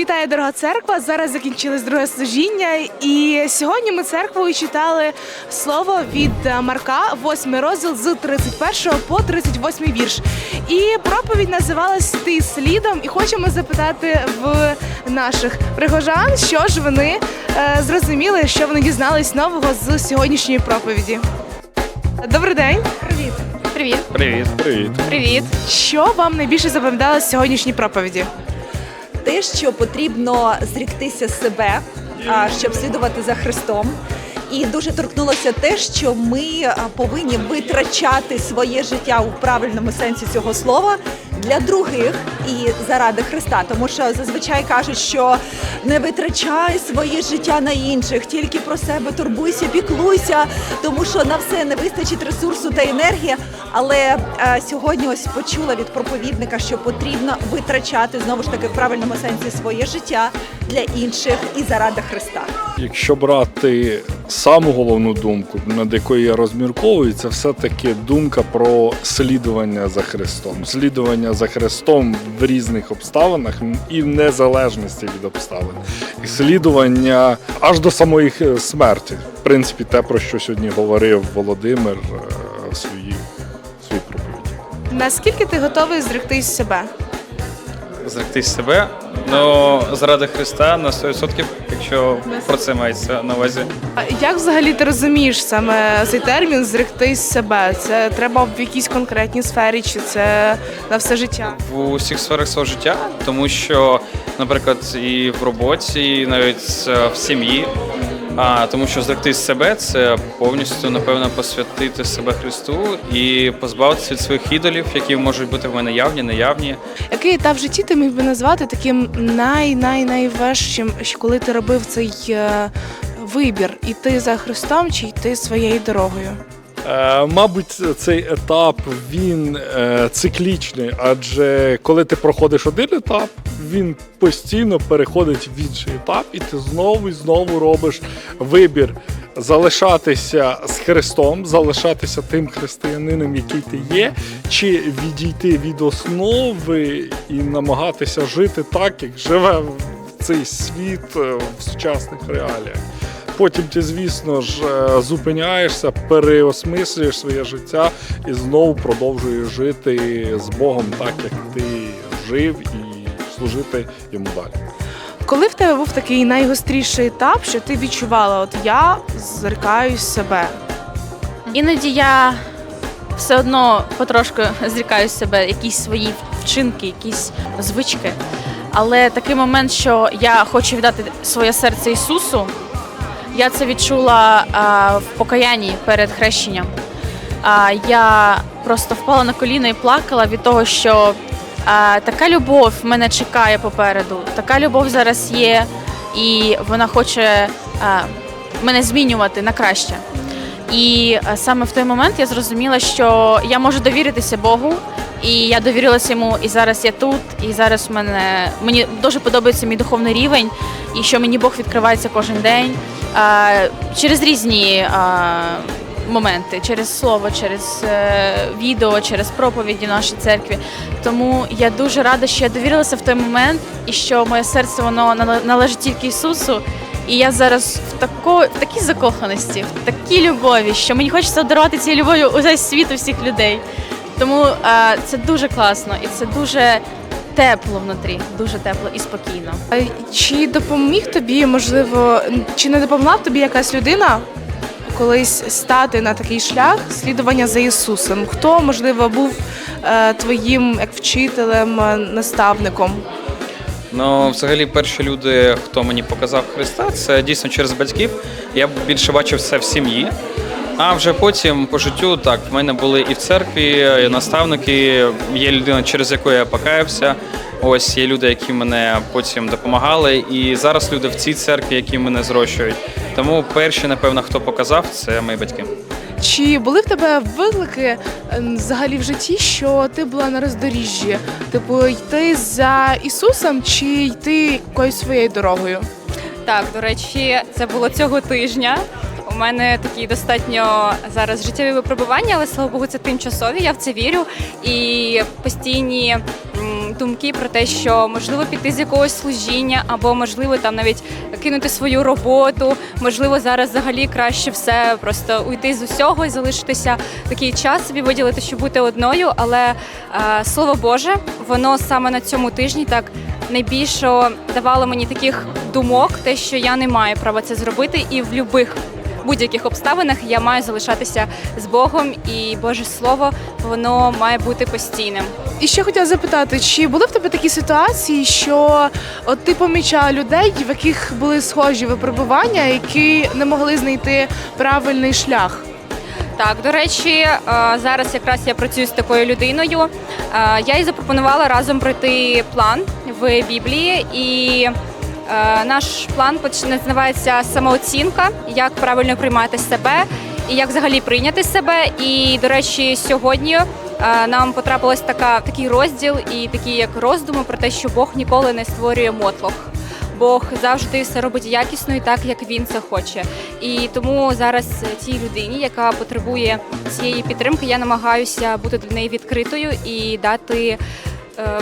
Вітаю, дорога церква! Зараз закінчилось друге служіння, і сьогодні ми церквою читали слово від Марка, 8 розділ з 31 по 38 вірш. І проповідь називалась Ти слідом. І хочемо запитати в наших прихожан, що ж вони е, зрозуміли, що вони дізнались нового з сьогоднішньої проповіді. Добрий день! Привіт! Привіт, Привіт. Привіт. привіт. Що вам найбільше запам'яталось з сьогоднішньої проповіді? Те, що потрібно зріктися себе, щоб слідувати за Христом. І дуже торкнулося те, що ми повинні витрачати своє життя у правильному сенсі цього слова для других і заради Христа. Тому що зазвичай кажуть, що не витрачай своє життя на інших, тільки про себе турбуйся, піклуйся, тому що на все не вистачить ресурсу та енергії. Але е, сьогодні ось почула від проповідника, що потрібно витрачати знову ж таки в правильному сенсі своє життя для інших і заради Христа. Якщо брати саму головну думку, над якою я розмірковую, це все-таки думка про слідування за Христом. Слідування за Христом в різних обставинах і в незалежності від обставин. І слідування аж до самої смерті. В принципі, те, про що сьогодні говорив Володимир е, в своїй, своїй проповіді. Наскільки ти готовий зректись себе? зректи себе. Ну, заради Христа на 100%, якщо про це мається на увазі. А Як взагалі ти розумієш саме цей термін зректись себе? Це треба в якійсь конкретній сфері, чи це на все життя? В усіх сферах свого життя, тому що, наприклад, і в роботі, і навіть е, в сім'ї. А тому що зректи себе це повністю напевно посвятити себе Христу і позбавитися від своїх ідолів, які можуть бути в мене явні, неявні. Який етап в житті ти міг би назвати таким най най найважчим, коли ти робив цей е, вибір іти за Христом чи йти своєю дорогою? Е, Мабуть, цей етап він е, циклічний, адже коли ти проходиш один етап, він постійно переходить в інший етап, і ти знову і знову робиш вибір залишатися з Христом, залишатися тим християнином, який ти є, чи відійти від основи і намагатися жити так, як живе цей світ е, в сучасних реаліях. Потім ти, звісно ж, е, зупиняєшся, переосмислюєш своє життя і знову продовжуєш жити з Богом так, як ти жив, і служити йому далі. Коли в тебе був такий найгостріший етап, що ти відчувала, от я зрикаюсь себе? Іноді я все одно потрошку зрікаю себе якісь свої вчинки, якісь звички. Але такий момент, що я хочу віддати своє серце Ісусу, я це відчула а, в покаянні перед хрещенням. А, я просто впала на коліна і плакала від того, що така любов мене чекає попереду, така любов зараз є, і вона хоче мене змінювати на краще. І саме в той момент я зрозуміла, що я можу довіритися Богу, і я довірилася йому, і зараз я тут, і зараз мене мені дуже подобається мій духовний рівень, і що мені Бог відкривається кожен день через різні моменти, через слово, через е, відео, через проповіді в нашій церкві. Тому я дуже рада, що я довірилася в той момент, і що моє серце воно належить тільки Ісусу. І я зараз в тако, в такій закоханості, в такій любові, що мені хочеться дарувати цією любов'ю у весь світ у всіх людей. Тому е, це дуже класно і це дуже тепло внутрі, дуже тепло і спокійно. Чи допоміг тобі, можливо, чи не допомогла тобі якась людина колись стати на такий шлях слідування за Ісусом? Хто, можливо, був е, твоїм як вчителем, е, наставником? Ну, взагалі, перші люди, хто мені показав Христа, це дійсно через батьків. Я більше бачив це в сім'ї. А вже потім по життю так, в мене були і в церкві і наставники. Є людина, через яку я покаявся. Ось є люди, які мене потім допомагали. І зараз люди в цій церкві, які мене зрощують. Тому перші, напевно, хто показав, це мої батьки. Чи були в тебе виклики е, взагалі в житті, що ти була на роздоріжжі? Типу, йти за Ісусом чи йти якоюсь своєю дорогою? Так, до речі, це було цього тижня. Мене такі достатньо зараз життєві випробування, але слава Богу, це тимчасові. Я в це вірю. І постійні думки про те, що можливо піти з якогось служіння, або можливо там навіть кинути свою роботу. Можливо, зараз взагалі краще все просто уйти з усього і залишитися такий час собі виділити, щоб бути одною. Але е, слово Боже, воно саме на цьому тижні так найбільше давало мені таких думок, те, що я не маю права це зробити, і в будь-яких будь-яких обставинах я маю залишатися з Богом, і Боже Слово воно має бути постійним. І ще хотіла запитати, чи були в тебе такі ситуації, що от ти помічала людей, в яких були схожі випробування, які не могли знайти правильний шлях? Так, до речі, е, зараз якраз я працюю з такою людиною. Е, Я їй запропонувала разом пройти план в Біблії, і наш план називається самооцінка, як правильно приймати себе і як взагалі прийняти себе. І, до речі, сьогодні е, нам потрапилось така такий розділ і такі як роздуми про те, що Бог ніколи не створює мотлох. Бог завжди все робить якісно і так, як він це хоче. І тому зараз цій людині, яка потребує цієї підтримки, я намагаюся бути для неї відкритою і дати е,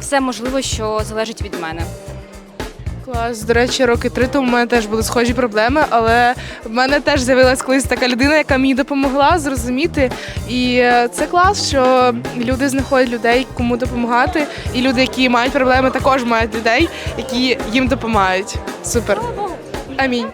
все можливе, що залежить від мене. Клас, до речі, роки три тому в мене теж були схожі проблеми, але в мене теж з'явилась колись така людина, яка мені допомогла зрозуміти. І е, це клас, що люди знаходять людей, кому допомагати, і люди, які мають проблеми, також мають людей, які їм допомагають. Супер. Амінь.